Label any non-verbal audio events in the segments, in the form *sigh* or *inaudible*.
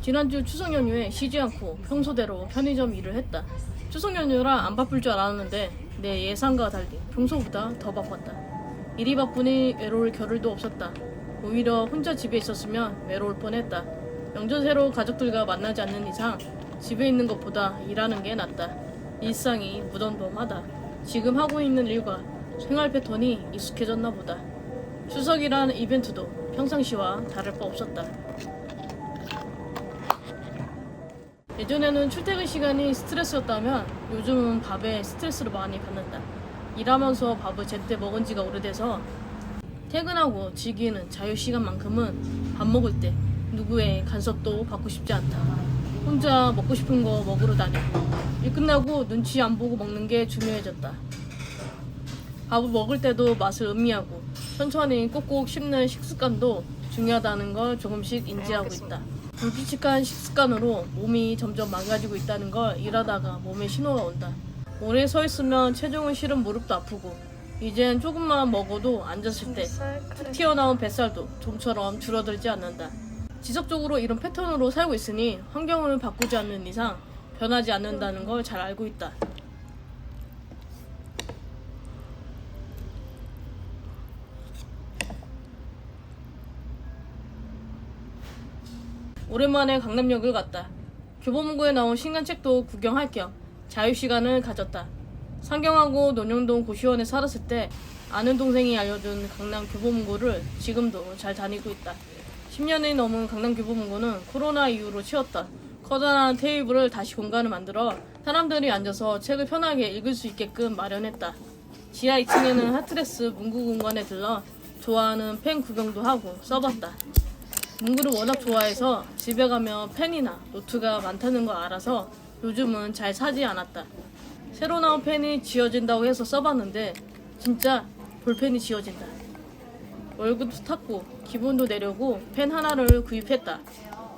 지난주 추석 연휴에 쉬지 않고 평소대로 편의점 일을 했다. 추석 연휴라 안 바쁠 줄 알았는데 내 예상과 달리 평소보다 더 바빴다. 일이 바쁘니 외로울 겨를도 없었다. 오히려 혼자 집에 있었으면 외로울 뻔했다. 명절새로 가족들과 만나지 않는 이상 집에 있는 것보다 일하는 게 낫다. 일상이 무덤덤하다. 지금 하고 있는 일과 생활 패턴이 익숙해졌나 보다. 추석이란 이벤트도 평상시와 다를 바 없었다. 예전에는 출퇴근 시간이 스트레스였다면 요즘은 밥에 스트레스를 많이 받는다. 일하면서 밥을 제때 먹은 지가 오래돼서 퇴근하고 즐기는 자유 시간만큼은 밥 먹을 때 누구의 간섭도 받고 싶지 않다. 혼자 먹고 싶은 거 먹으러 다니고 일 끝나고 눈치 안 보고 먹는 게 중요해졌다. 밥을 먹을 때도 맛을 음미하고 천천히 꼭꼭 씹는 식습관도 중요하다는 걸 조금씩 인지하고 있다. 불규칙한 식습관으로 몸이 점점 망가지고 있다는 걸 일하다가 몸에 신호가 온다. 오래 서 있으면 체중은 실은 무릎도 아프고 이젠 조금만 먹어도 앉았을 때 툭 튀어나온 뱃살도 좀처럼 줄어들지 않는다. 지속적으로 이런 패턴으로 살고 있으니 환경을 바꾸지 않는 이상 변하지 않는다는 걸 잘 알고 있다. 오랜만에 강남역을 갔다. 교보문고에 나온 신간책도 구경할 겸 자유시간을 가졌다. 상경하고 논영동 고시원에 살았을 때 아는 동생이 알려준 강남 교보문고를 지금도 잘 다니고 있다. 10년이 넘은 강남 교보문고는 코로나 이후로 치웠다. 커다란 테이블을 다시 공간을 만들어 사람들이 앉아서 책을 편하게 읽을 수 있게끔 마련했다. 지하 2층에는 하트레스 문구 공간에 들러 좋아하는 펜 구경도 하고 써봤다. 문구를 워낙 좋아해서 집에 가면 펜이나 노트가 많다는 걸 알아서 요즘은 잘 사지 않았다. 새로 나온 펜이 지워진다고 해서 써봤는데 진짜 볼펜이 지워진다. 월급도 탔고 기분도 내려고 펜 하나를 구입했다.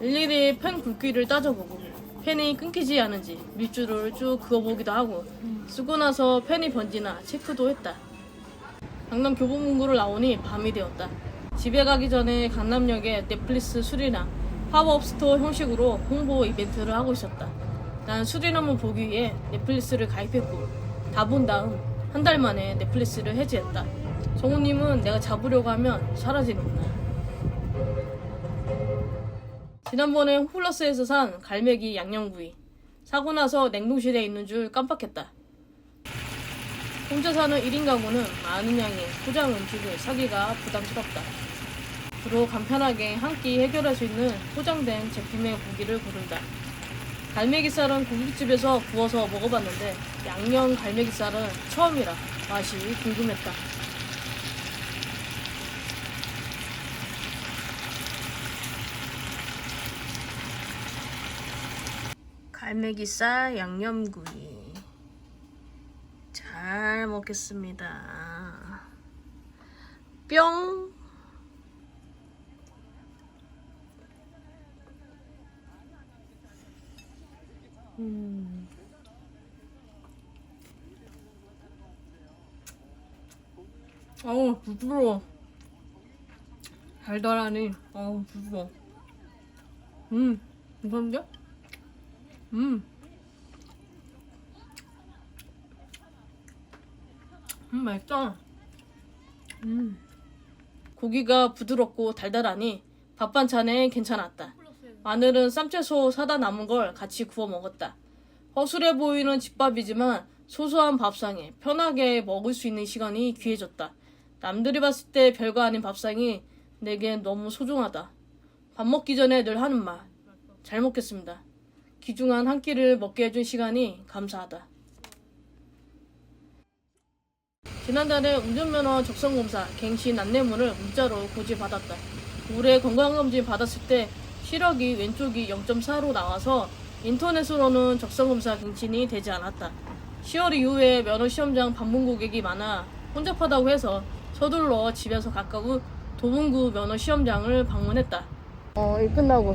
일일이 펜 굵기를 따져보고 펜이 끊기지 않은지 밑줄을 쭉 그어보기도 하고 쓰고 나서 펜이 번지나 체크도 했다. 강남 교보문고를 나오니 밤이 되었다. 집에 가기 전에 강남역에 넷플릭스 수리남 팝업 스토어 형식으로 홍보 이벤트를 하고 있었다. 난 수리남을 보기 위해 넷플릭스를 가입했고 다 본 다음 한 달 만에 넷플릭스를 해지했다. 정우님은 내가 잡으려고 하면 사라지는구나. 지난번에 홈플러스에서 산 갈매기 양념구이 사고 나서 냉동실에 있는 줄 깜빡했다. 혼자 사는 1인 가구는 많은 양의 포장 음식을 사기가 부담스럽다. 주로 간편하게 한 끼 해결할 수 있는 포장된 제품의 고기를 고른다. 갈매기살은 고깃집에서 구워서 먹어봤는데 양념 갈매기살은 처음이라 맛이 궁금했다. 갈매기살 양념구이 잘 먹겠습니다. 뿅. 어우 부드러워. 달달하니 어우 부드러워. 음 괜찮은데? 음. 음 맛있다. 음. 고기가 부드럽고 달달하니 밥 반찬에 괜찮았다. 마늘은 쌈채소 사다 남은 걸 같이 구워 먹었다. 허술해 보이는 집밥이지만 소소한 밥상에 편하게 먹을 수 있는 시간이 귀해졌다. 남들이 봤을 때 별거 아닌 밥상이 내겐 너무 소중하다. 밥 먹기 전에 늘 하는 말. 잘 먹겠습니다. 귀중한 한 끼를 먹게 해준 시간이 감사하다. 지난달에 운전면허 적성검사 갱신 안내문을 문자로 고지받았다. 올해 건강검진 받았을 때 시력이 왼쪽이 0.4로 나와서 인터넷으로는 적성검사 갱신이 되지 않았다. 10월 이후에 면허 시험장 방문 고객이 많아 혼잡하다고 해서 서둘러 집에서 가까운 도봉구 면허 시험장을 방문했다. 어, 일 끝나고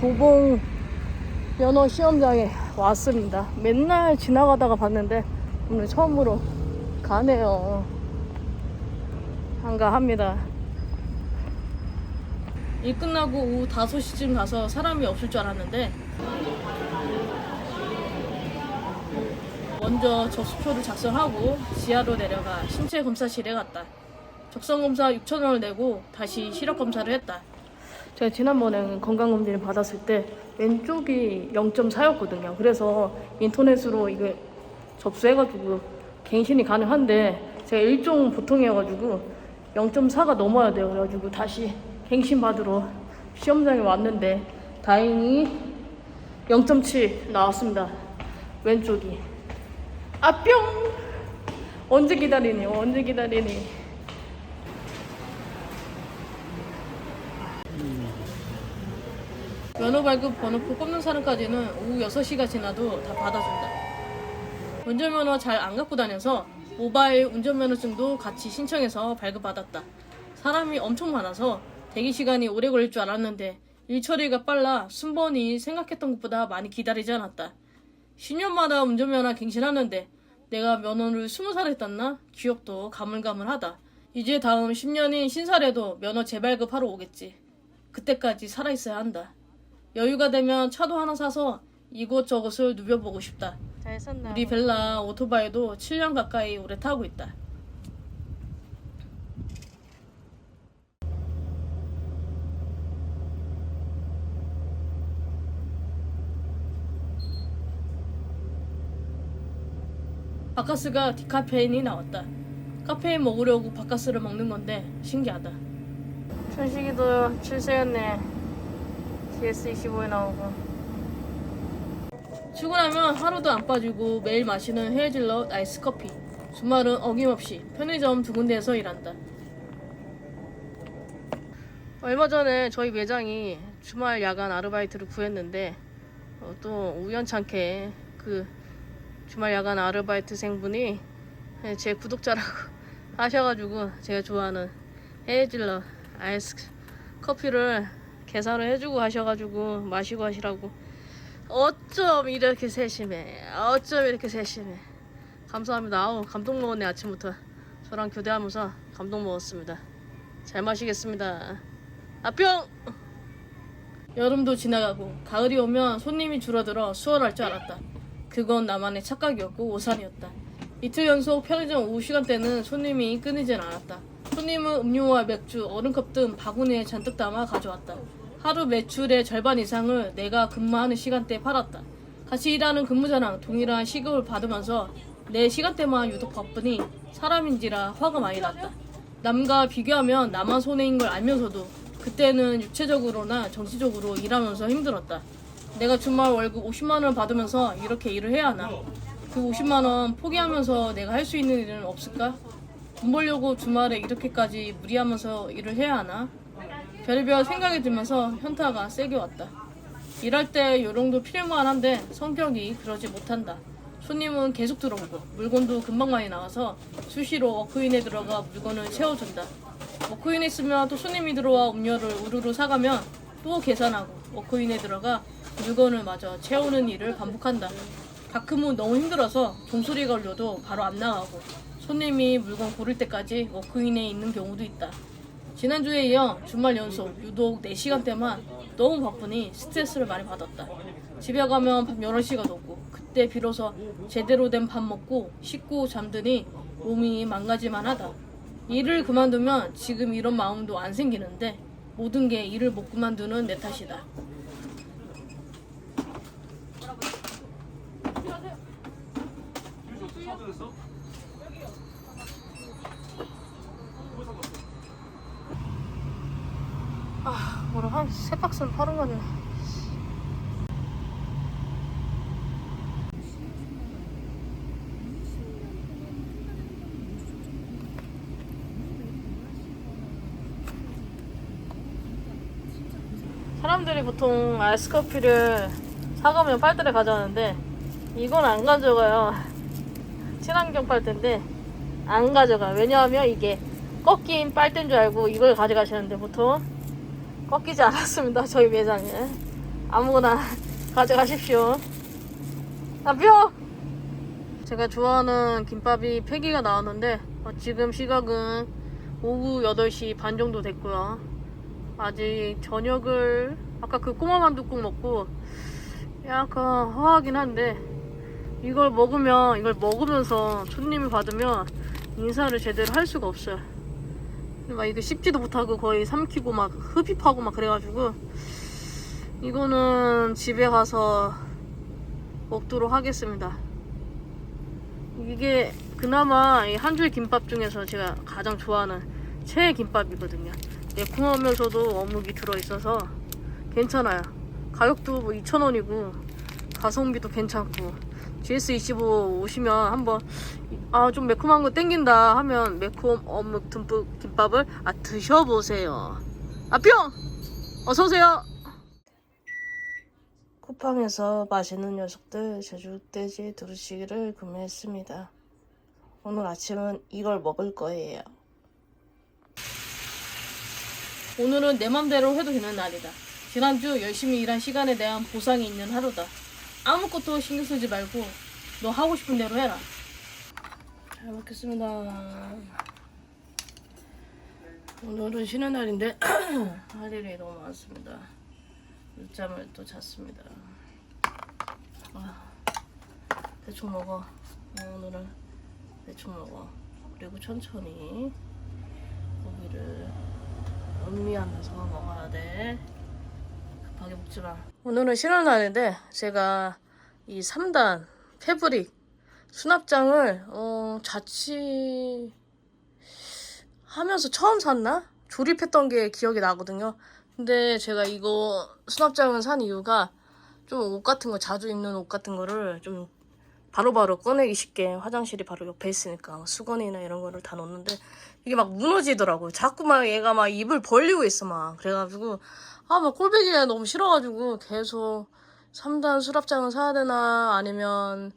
도봉 면허 시험장에 왔습니다. 맨날 지나가다가 봤는데 오늘 처음으로 가네요. 한가합니다. 일 끝나고 오후 5시쯤 가서 사람이 없을 줄 알았는데 먼저 접수표를 작성하고 지하로 내려가 신체 검사실에 갔다. 적성 검사 6천 원을 내고 다시 시력 검사를 했다. 제가 지난번에 건강검진을 받았을 때 왼쪽이 0.4였거든요. 그래서 인터넷으로 이거 접수해가지고 갱신이 가능한데 제가 일종 보통이어가지고 0.4가 넘어야 돼요. 그래가지고 다시 갱신 받으러 시험장에 왔는데 다행히 0.7 나왔습니다. 왼쪽이. 아 뿅! 언제 기다리니? 언제 기다리니? 면허 발급 번호표 뽑는 사람까지는 오후 6시가 지나도 다 받아준다. 운전면허 잘 안 갖고 다녀서 모바일 운전면허증도 같이 신청해서 발급받았다. 사람이 엄청 많아서 대기 시간이 오래 걸릴 줄 알았는데 일 처리가 빨라 순번이 생각했던 것보다 많이 기다리지 않았다. 10년마다 운전면허 갱신하는데 내가 면허를 20살에 땄나? 기억도 가물가물하다. 이제 다음 10년인 신살에도 면허 재발급하러 오겠지. 그때까지 살아있어야 한다. 여유가 되면 차도 하나 사서 이곳저곳을 누벼보고 싶다. 잘 썼나? 우리 벨라 오토바이도 7년 가까이 오래 타고 있다. 바카스가 디카페인이 나왔다. 카페인 먹으려고 바카스를 먹는 건데 신기하다. 춘식이도 출세였네. GS25에 나오고. 출근하면 하루도 안 빠지고 매일 마시는 헤어질러 아이스 커피. 주말은 어김없이 편의점 두 군데에서 일한다. 얼마 전에 저희 매장이 주말 야간 아르바이트를 구했는데 어, 또 우연찮게 그 주말 야간 아르바이트생분이 제 구독자라고 *laughs* 하셔가지고 제가 좋아하는 헤어질러 아이스 커피를 계산을 해주고 하셔가지고 마시고 하시라고. 어쩜 이렇게 세심해. 어쩜 이렇게 세심해. 감사합니다. 아우 감동 먹었네 아침부터. 저랑 교대하면서 감동 먹었습니다. 잘 마시겠습니다. 아뿅! 여름도 지나가고 가을이 오면 손님이 줄어들어 수월할 줄 알았다 그건 나만의 착각이었고 오산이었다 이틀 연속 편의점 오후 시간대는 손님이 끊이진 않았다 손님은 음료와 맥주, 얼음컵 등 바구니에 잔뜩 담아 가져왔다 하루 매출의 절반 이상을 내가 근무하는 시간대에 팔았다. 같이 일하는 근무자랑 동일한 시급을 받으면서 내 시간대만 유독 바쁘니 사람인지라 화가 많이 났다. 남과 비교하면 나만 손해인 걸 알면서도 그때는 육체적으로나 정신적으로 일하면서 힘들었다. 내가 주말 월급 50만 원 받으면서 이렇게 일을 해야 하나? 그 50만 원 포기하면서 내가 할 수 있는 일은 없을까? 돈 벌려고 주말에 이렇게까지 무리하면서 일을 해야 하나? 별의별 생각이 들면서 현타가 세게 왔다. 일할 때 요령도 필요만 한데 성격이 그러지 못한다. 손님은 계속 들어오고 물건도 금방 많이 나와서 수시로 워크인에 들어가 물건을 채워준다. 워크인에 있으면 또 손님이 들어와 음료를 우르르 사가면 또 계산하고 워크인에 들어가 물건을 마저 채우는 일을 반복한다. 가끔은 너무 힘들어서 종소리가 울려도 바로 안 나가고 손님이 물건 고를 때까지 워크인에 있는 경우도 있다. 지난주에 이어 주말 연속 유독 4시간대만 너무 바쁘니 스트레스를 많이 받았다. 집에 가면 밤 11시가 넘고 그때 비로소 제대로 된 밥 먹고 씻고 잠드니 몸이 망가질만 하다. 일을 그만두면 지금 이런 마음도 안 생기는데 모든 게 일을 못 그만두는 내 탓이다. 아, 뭐라 한 세 박스는 팔은 거네. 사람들이 보통 아이스커피를 사가면 빨대를 가져가는데 이건 안 가져가요. *laughs* 친환경 빨대인데 안 가져가. 왜냐하면 이게 꺾인 빨대인 줄 알고 이걸 가져가시는데 보통 꺾이지 않았습니다. 저희 매장에 아무거나 *laughs* 가져가십시오. 남편! 제가 좋아하는 김밥이 폐기가 나왔는데 어, 지금 시각은 오후 8시 반 정도 됐고요. 아직 저녁을 아까 그 꼬마 만둣국 먹고 약간 허하긴 한데 이걸 먹으면 이걸 먹으면서 손님이 받으면 인사를 제대로 할 수가 없어요. 막 이거 씹지도 못하고 거의 삼키고 막 흡입하고 막 그래가지고 이거는 집에 가서 먹도록 하겠습니다. 이게 그나마 이 한 줄 김밥 중에서 제가 가장 좋아하는 최애 김밥이거든요. 매콤하면서도 어묵이 들어있어서 괜찮아요. 가격도 뭐 2,000원이고 가성비도 괜찮고 GS25 오시면 한번 아 좀 매콤한 거 땡긴다 하면 매콤 어묵 듬뿍 김밥을 아 드셔보세요. 아 뿅! 어서 오세요. 쿠팡에서 맛있는 녀석들 제주돼지 두루치기를 구매했습니다. 오늘 아침은 이걸 먹을 거예요. 오늘은 내 맘대로 해도 되는 날이다. 지난주 열심히 일한 시간에 대한 보상이 있는 하루다. 아무것도 신경 쓰지 말고 너 하고 싶은 대로 해라. 잘 먹겠습니다. 오늘은 쉬는 날인데 *clears throat* 할 일이 너무 많습니다. 늦잠을 또 잤습니다. 아, 대충 먹어. 오늘은 대충 먹어. 그리고 천천히 고기를 음미하면서 먹어야 돼. 급하게 먹지 마. 오늘은 쉬는 날인데 제가 이 3단 패브릭 수납장을 어, 자취 하면서 처음 샀나? 조립했던 게 기억이 나거든요. 근데 제가 이거 수납장을 산 이유가 좀 옷 같은 거 자주 입는 옷 같은 거를 좀 바로바로 꺼내기 쉽게 화장실이 바로 옆에 있으니까 수건이나 이런 거를 다 넣는데 이게 막 무너지더라고요. 자꾸 막 얘가 막 입을 벌리고 있어 막 그래가지고 아 막 꼴배기가 너무 싫어가지고 계속 3단 수납장을 사야 되나 아니면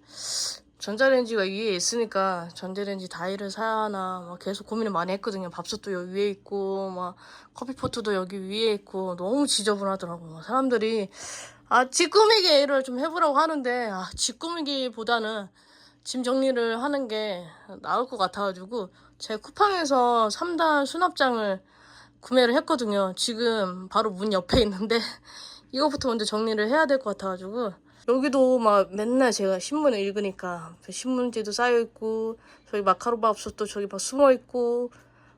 전자레인지가 위에 있으니까 전자레인지 다이를 사야 하나 막 계속 고민을 많이 했거든요. 밥솥도 여기 위에 있고 막 커피포트도 여기 위에 있고 너무 지저분하더라고요. 사람들이 아, 집 꾸미기 일을 좀 해보라고 하는데, 아, 집 꾸미기보다는 짐 정리를 하는 게 나을 것 같아가지고, 제 쿠팡에서 3단 수납장을 구매를 했거든요. 지금 바로 문 옆에 있는데, *laughs* 이거부터 먼저 정리를 해야 될 것 같아가지고, 여기도 막 맨날 제가 신문을 읽으니까, 그 신문지도 쌓여있고, 저기 마카로밥솥도 저기 막 숨어있고,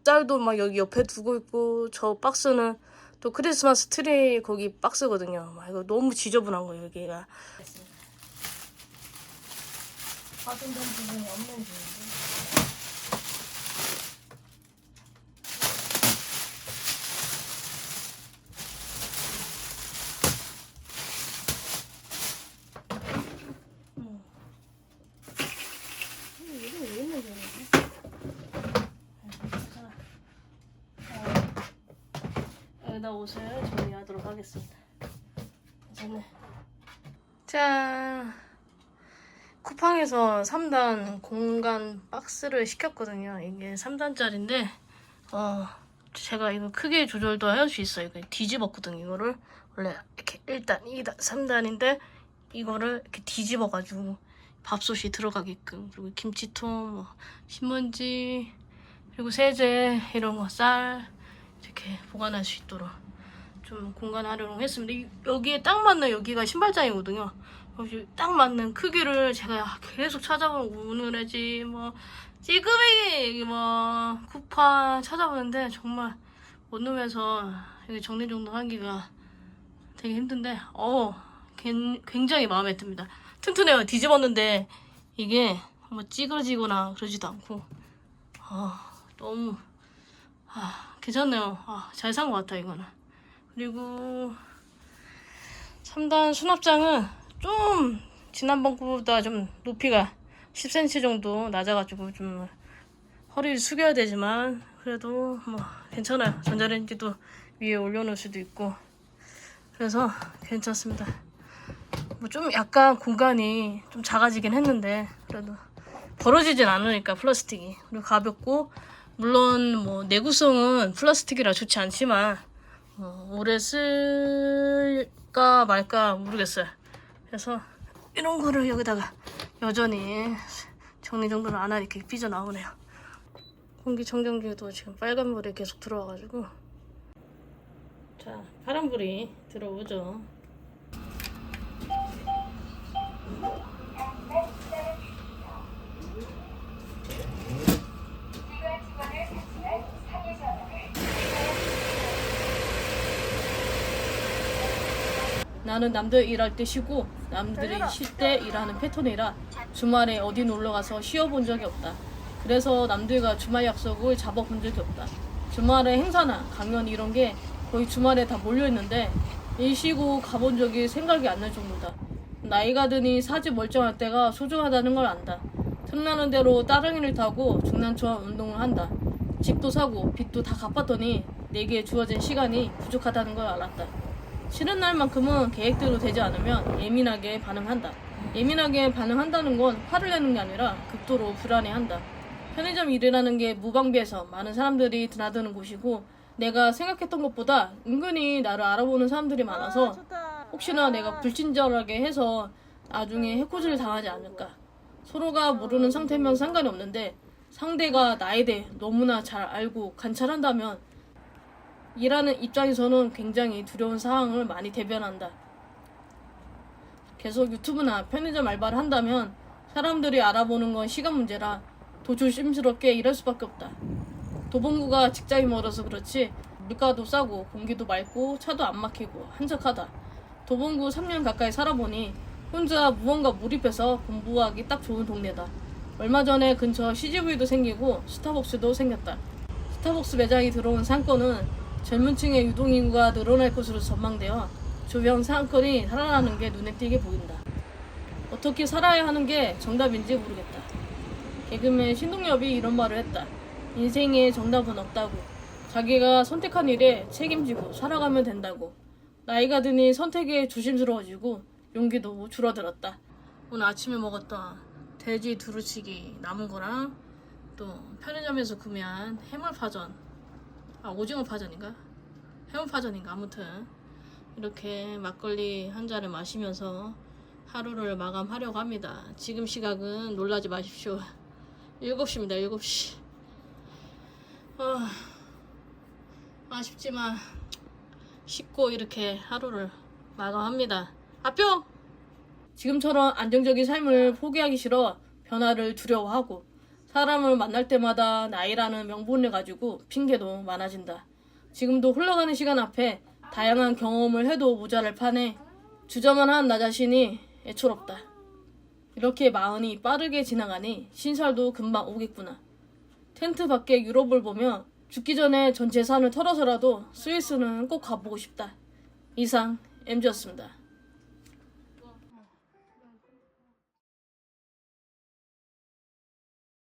짤도 막 여기 옆에 두고 있고, 저 박스는 또 크리스마스 트리 거기 박스거든요. 막 이거 너무 지저분한 거예요, 여기가. 빠진된 부분이 없는 중인데. 음. 이게 왜 있는 거야? 옷을 정리하도록 하겠습니다. 괜찮네. 자, 쿠팡에서 3단 공간 박스를 시켰거든요. 이게 3단짜리인데, 어, 제가 이거 크게 조절도 할 수 있어요. 이거 뒤집었거든요, 이거를. 원래 이렇게 1단, 2단, 3단인데, 이거를 이렇게 뒤집어가지고 밥솥이 들어가게끔. 그리고 김치통, 뭐, 신문지, 그리고 세제, 이런 거, 쌀, 이렇게 보관할 수 있도록 좀 공간 활용했습니다. 이- 여기에 딱 맞는 여기가 신발장이거든요. 딱 맞는 크기를 제가 계속 찾아보고 오늘의지 뭐 찌끄매기 뭐 쿠파 찾아보는데 정말 원룸에서 여기 정리정돈 하기가 되게 힘든데 어 굉- 굉장히 마음에 듭니다. 튼튼해요. 뒤집었는데 이게 뭐 찌그러지거나 그러지도 않고 아 너무 아, 괜찮네요. 아, 잘 산 것 같아, 이거는. 그리고 3단 수납장은 좀 지난번 거보다 좀 높이가 10cm 정도 낮아가지고 좀 허리를 숙여야 되지만 그래도 뭐 괜찮아요. 전자레인지도 위에 올려놓을 수도 있고 그래서 괜찮습니다. 뭐 좀 약간 공간이 좀 작아지긴 했는데 그래도 벌어지진 않으니까 플라스틱이 그리고 가볍고 물론 뭐 내구성은 플라스틱이라 좋지 않지만 어, 오래 쓸까 말까 모르겠어요. 그래서 이런 거를 여기다가 여전히 정리 정돈을 안 하니까 삐져 나오네요. 공기청정기도 지금 빨간불이 계속 들어와가지고 자, 파란 불이 들어오죠. 나는 남들 일할 때 쉬고 남들이 쉴 때 일하는 패턴이라 주말에 어디 놀러 가서 쉬어본 적이 없다. 그래서 남들과 주말 약속을 잡아본 적이 없다. 주말에 행사나 강연 이런 게 거의 주말에 다 몰려 있는데 일 쉬고 가본 적이 생각이 안 날 정도다. 나이가 드니 사지 멀쩡할 때가 소중하다는 걸 안다. 틈나는 대로 따릉이를 타고 중난초한 운동을 한다. 집도 사고 빚도 다 갚았더니 내게 주어진 시간이 부족하다는 걸 알았다. 쉬는 날만큼은 계획대로 되지 않으면 예민하게 반응한다. 예민하게 반응한다는 건 화를 내는 게 아니라 극도로 불안해한다. 편의점 일이라는 게 무방비해서 많은 사람들이 드나드는 곳이고 내가 생각했던 것보다 은근히 나를 알아보는 사람들이 많아서 혹시나 내가 불친절하게 해서 나중에 해코지를 당하지 않을까. 서로가 모르는 상태면 상관이 없는데 상대가 나에 대해 너무나 잘 알고 관찰한다면 일하는 입장에서는 굉장히 두려운 상황을 많이 대변한다. 계속 유튜브나 편의점 알바를 한다면 사람들이 알아보는 건 시간 문제라 더 조심스럽게 일할 수밖에 없다. 도봉구가 직장이 멀어서 그렇지 물가도 싸고 공기도 맑고 차도 안 막히고 한적하다. 도봉구 3년 가까이 살아보니 혼자 무언가 몰입해서 공부하기 딱 좋은 동네다. 얼마 전에 근처 CGV도 생기고 스타벅스도 생겼다. 스타벅스 매장이 들어온 상권은 젊은 층의 유동인구가 늘어날 것으로 전망되어 주변 상권이 살아나는 게 눈에 띄게 보인다. 어떻게 살아야 하는 게 정답인지 모르겠다. 개그맨 신동엽이 이런 말을 했다. 인생에 정답은 없다고. 자기가 선택한 일에 책임지고 살아가면 된다고. 나이가 드니 선택에 조심스러워지고 용기도 줄어들었다. 오늘 아침에 먹었던 돼지 두루치기 남은 거랑 또 편의점에서 구매한 해물파전 아 오징어 파전인가? 해물 파전인가 아무튼 이렇게 막걸리 한 잔을 마시면서 하루를 마감하려고 합니다. 지금 시각은 놀라지 마십시오. *laughs* 7시입니다. 7시. 아, 아쉽지만 쉽고 이렇게 하루를 마감합니다. 아뿅! 지금처럼 안정적인 삶을 포기하기 싫어 변화를 두려워하고 사람을 만날 때마다 나이라는 명분을 가지고 핑계도 많아진다. 지금도 흘러가는 시간 앞에 다양한 경험을 해도 모자랄 판에 주저만 한 나 자신이 애처롭다. 이렇게 마흔이 빠르게 지나가니 신살도 금방 오겠구나. 텐트 밖에 유럽을 보며 죽기 전에 전 재산을 털어서라도 스위스는 꼭 가보고 싶다. 이상 MG였습니다.